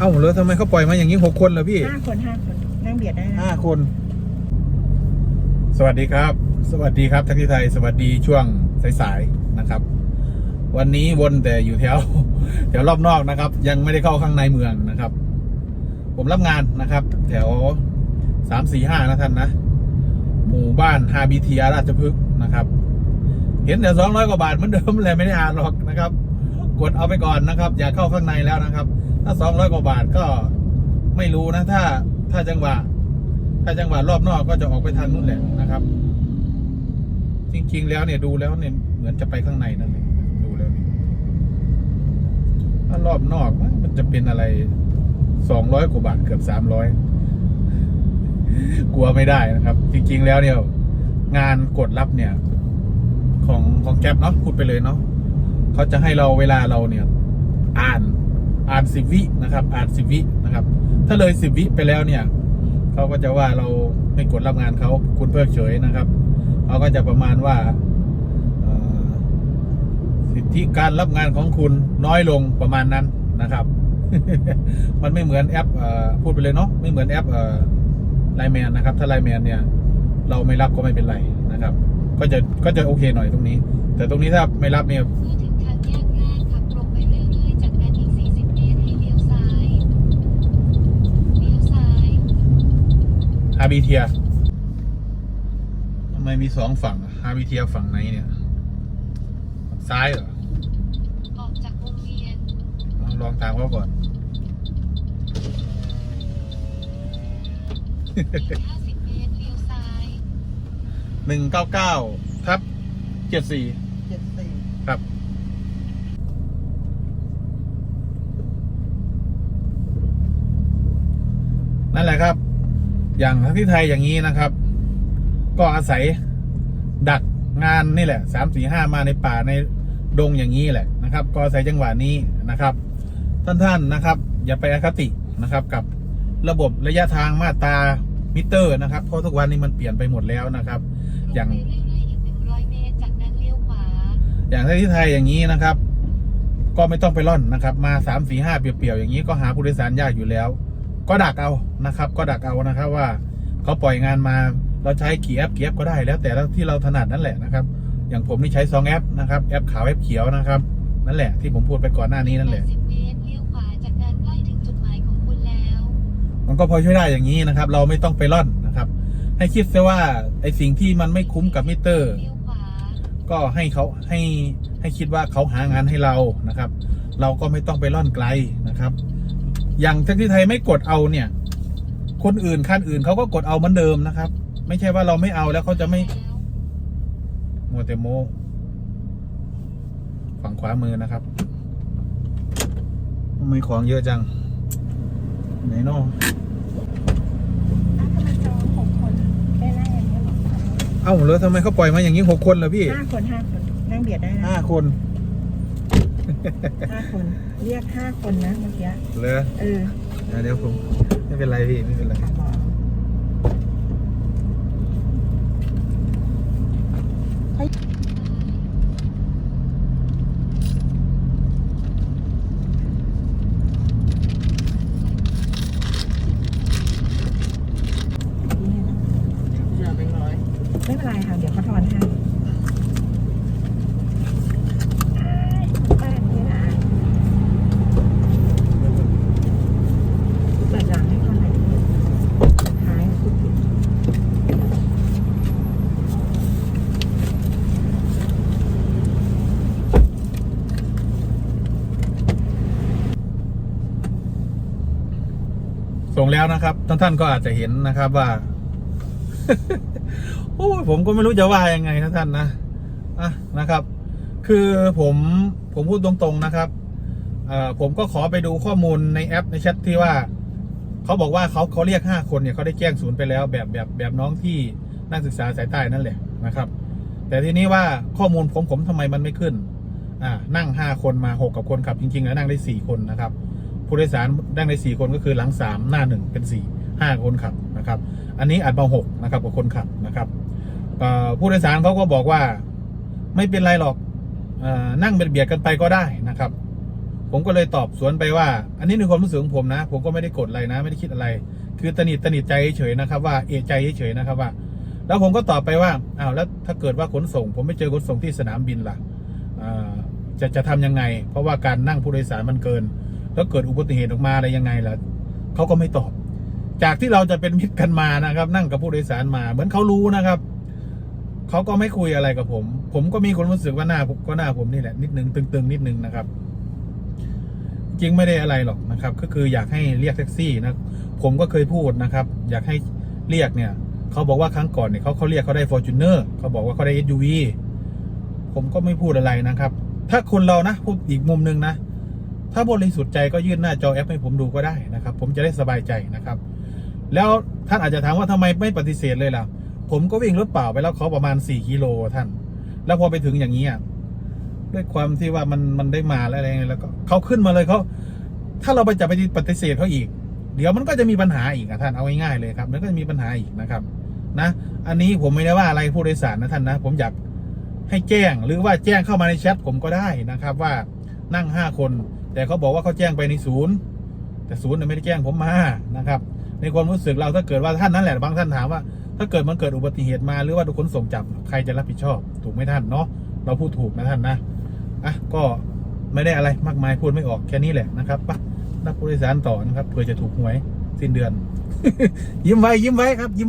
เอ้าแล้วทำไมเขาปล่อยมาอย่างนี้หกคนเหรอพี่ห้าคนห้าคนนั่งเบียดได้นะห้าคน สวัสดีครับ สวัสดีครับทักที่ไทย สวัสดีช่วงสายๆนะครับ วันนี้วนแต่อยู่แถวแถวรอบนอกนะครับ ยังไม่ได้เข้าข้างในเมืองนะครับ ผมรับงานนะครับ แถวสามสี่ห้านะท่านนะ หมู่บ้านฮาบิเทียราชพฤกษ์นะครับ เห็นแต่สองร้อยกว่าบาทเหมือนเดิมเลยไม่ได้อ่านหรอกนะครับ กดเอาไปก่อนนะครับ อย่าเข้าข้างในแล้วนะครับ ถ้าสองร้อยกว่าบาทก็ไม่รู้นะ ถ้าถ้าจังหวะ ถ้าจังหวะรอบนอกก็จะออกไปทางนู้นแหละนะครับ จริง ๆ แล้วเนี่ยดูแล้วเนี่ยเหมือนจะไปข้างในนั่นเองดูแล้วนี่ถ้ารอบนอกมันจะเป็นอะไรสองร้อยกว่าบาทเกือบสามร้อยกลัวไม่ได้นะครับ จริง ๆ แล้วเนี่ย งานกดรับเนี่ย ของของแก๊ปเนาะพูดไปเลยเนาะ เขาจะให้เราเวลาเราเนี่ย อ่านอ่านสิบวินะครับ อ่านสิบวินะครับ ถ้าเลยสิบวิไปแล้วเนี่ยเขาก็จะว่าเราไม่กดรับงานเขาคุณเพิกเฉยนะครับเขาก็จะประมาณว่าสิทธิการรับงานของคุณน้อยลงประมาณนั้นนะครับ มันไม่เหมือนแอปอพูดไปเลยเนาะไม่เหมือนแอปไลแมนนะครับ ถ้าไลแมนเนี่ย เราไม่รับก็ไม่เป็นไรนะครับ ก็จะก็จะโอเคหน่อยตรงนี้ แต่ตรงนี้ถ้าไม่รับเนี่ย ทางแยกแรกขับตรงไปเรื่อยๆ จากนั้นอีก 40 เมตรให้เลี้ยวซ้าย เลี้ยวซ้าย ฮาบิเทียทำไมมีสองฝั่งฮาบิเทียฝั่งไหนเนี่ย ซ้ายเหรอออกจากวงเวียนเอาลองทางเขาก่อน อีก 50 เมตรเลี้ยวซ้าย หนึ่งเก้าเก้าทับเจ็ดสี่เจ็ดสี่ ครับ นั่นแหละครับ อย่างที่ไทยอย่างนี้นะครับ ก็อาศัยดักงานนี่แหละสามสี่ห้ามาในป่าในดงอย่างนี้แหละนะครับ ก็อาศัยจังหวะนี้นะครับ ท่านๆนนะครับ อย่าไปอคตินะครับ กับระบบระยะทางมาตรามิเตอร์นะครับเพราะทุกวันนี้มันเปลี่ยนไปหมดแล้วนะครับ อย่างอย่างที่ไทยอย่างนี้นะครับ ก็ไม่ต้องไปร่อนนะครับ มาสามสี่ห้าเปียวๆอย่างนี้ก็หาผู้โดยสารยากอยู่แล้ว ก็ดักเอานะครับ ก็ดักเอานะครับว่าเขาปล่อยงานมาเราใช้กี่แอปกี่แอปก็ได้แล้วแต่ที่เราถนัดนั่นแหละนะครับ อย่างผมนี่ใช้สองแอปนะครับแอปขาวแอปเขียวนะครับนั่นแหละที่ผมพูดไปก่อนหน้านี้นั่นแหละ80เมตรเลี้ยวขวาจากนั้นใกล้ถึงจุดหมายของคุณแล้วมันก็พอช่วยได้อย่างนี้นะครับ เราไม่ต้องไปร่อนนะครับ ให้คิดซะว่าไอสิ่งที่มันไม่คุ้มกับมิเตอร์เลี้ยวขวาก็ให้เขาให้ให้คิดว่าเขาหางานให้เรานะครับ เราก็ไม่ต้องไปร่อนไกลนะครับ อย่างแท็กซี่ไทยไม่กดเอาเนี่ย คนอื่นคันอื่นเขาก็กดเอาเหมือนเดิมนะครับ ไม่ใช่ว่าเราไม่เอาแล้วเขาจะไม่โมเตโม ฝั่งขวามือนะครับทำไมของเยอะจัง ไหนเนออ้าวทำไมจองหกคนได้นั่งอย่างนี้ยเหรอเอ้าแล้วทำไมเขาปล่อยมาอย่างนี้หกคนเหรอพี่ห้าคนห้าคน นั่งเบียดได้นะห้าคน ห้าคนเรียกห้าคนนะเมื่อกี้เลยเออเดี๋ยวผม ไม่เป็นไรพี่ ไม่เป็นไร ไม่เป็นไรค่ะ เดี๋ยวเขาทอนให้บ้านนี้นะเปิดหลังให้เขาหน่อยดิท้ายสุด ส่งแล้วนะครับท่านท่านก็อาจจะเห็นนะครับว่า โอ้ผมก็ไม่รู้จะว่ายังไงนะท่านนะอะนะครับ คือผมผมพูดตรงๆนะครับผมก็ขอไปดูข้อมูลในแอปในแชทที่ว่าเขาบอกว่าเขาเขาเรียกห้าคนเนี่ยเขาได้แจ้งศูนย์ไปแล้วแบบแบบแบบน้องที่นักศึกษาสายใต้นั่นแหละนะครับ แต่ทีนี้ว่าข้อมูลผมผมทำไมมันไม่ขึ้น อ่านั่งห้าคนมาหกกับคนขับจริงๆแล้วนั่งได้สี่คนนะครับ ผู้โดยสารนั่งได้สี่คนก็คือหลังสามหน้าหนึ่งเป็นสี่ห้าคนขับนะครับ อันนี้อัดมาหกนะครับกับคนขับนะครับผู้โดยสารเขาก็บอกว่าไม่เป็นไรหรอกอนั่งเบียดๆกันไปก็ได้นะครับ ผมก็เลยตอบสวนไปว่า อันนี้ในความรู้สึกของผมนะ ผมก็ไม่ได้กดอะไรนะ ไม่ได้คิดอะไร คือตนิดตนิดใจเฉยนะครับ ว่าเอะใจเฉยนะครับว่า แล้วผมก็ตอบไปว่าอ้าวแล้วถ้าเกิดว่าขนส่ง ผมไม่เจอขนส่งที่สนามบินล่ะอ่าจะจะทำยังไง เพราะว่าการนั่งผู้โดยสารมันเกิน แล้วเกิดอุบัติเหตุออกมาอะไรยังไงล่ะเขาก็ไม่ตอบ จากที่เราจะเป็นมิตรกันมานะครับ นั่งกับผู้โดยสารมา เหมือนเขารู้นะครับเขาก็ไม่คุยอะไรกับผม ผมก็มีความรู้สึกว่าหน้าผมก็หน้าผมนี่แหละนิดนึงตึงๆนิดนึงนะครับ จริงไม่ได้อะไรหรอกนะครับ ก็คืออยากให้เรียกแท็กซี่นะผมก็เคยพูดนะครับ อยากให้เรียกเนี่ยเขาบอกว่าครั้งก่อนเนี่ยเขาเขาเรียกเขาได้ f o r t u n e r เขาบอกว่าเขาได้ SUV ผมก็ไม่พูดอะไรนะครับ ถ้าคนเรานะพูดอีกมุมหนึ่งนะ ถ้าบริสุทธิ์ใจก็ยื่นหน้าจอแอปให้ผมดูก็ได้นะครับ ผมจะได้สบายใจนะครับ แล้วท่านอาจจะถามว่าทำไมไม่ปฏิเสธเลยล่ะ ผมก็วิ่งรถเปล่าไปแล้วเขาประมาณ 4กิโลท่าน แล้วพอไปถึงอย่างนี้อะด้วยความที่ว่ามันมันได้มาแล้วอะไรแล้วก็เขาขึ้นมาเลยเขาถ้าเราไปจะไปปฏิเสธเขาอีก เดี๋ยวมันก็จะมีปัญหาอีกอะท่านเอาง่ายๆเลยครับมันก็จะมีปัญหาอีกนะครับนะ อันนี้ผมไม่ได้ว่าอะไรผู้โดยสารนะท่านนะ ผมอยากให้แจ้งหรือว่าแจ้งเข้ามาในแชทผมก็ได้นะครับ ว่านั่งห้าคน แต่เขาบอกว่าเขาแจ้งไปในศูนย์ แต่ศูนย์เนี่ยไม่ได้แจ้งผมมานะครับ ในความรู้สึกเราถ้าเกิดว่าท่านนั่นแหละบางท่านถามว่า ถ้าเกิดมันเกิดอุบัติเหตุมาหรือว่าทุกคนส่งจับใครจะรับผิดชอบ ถูกไหมท่านเนาะเราพูดถูกนะท่านนะอะก็ไม่ได้อะไรมากมายพูดไม่ออกแค่นี้แหละนะครับไปรับผู้โดยสารต่อนะครับเพื่อจะถูกหวยสิ้นเดือน ยิ้มไว้ยิ้มไว้ครับยิ้มไว้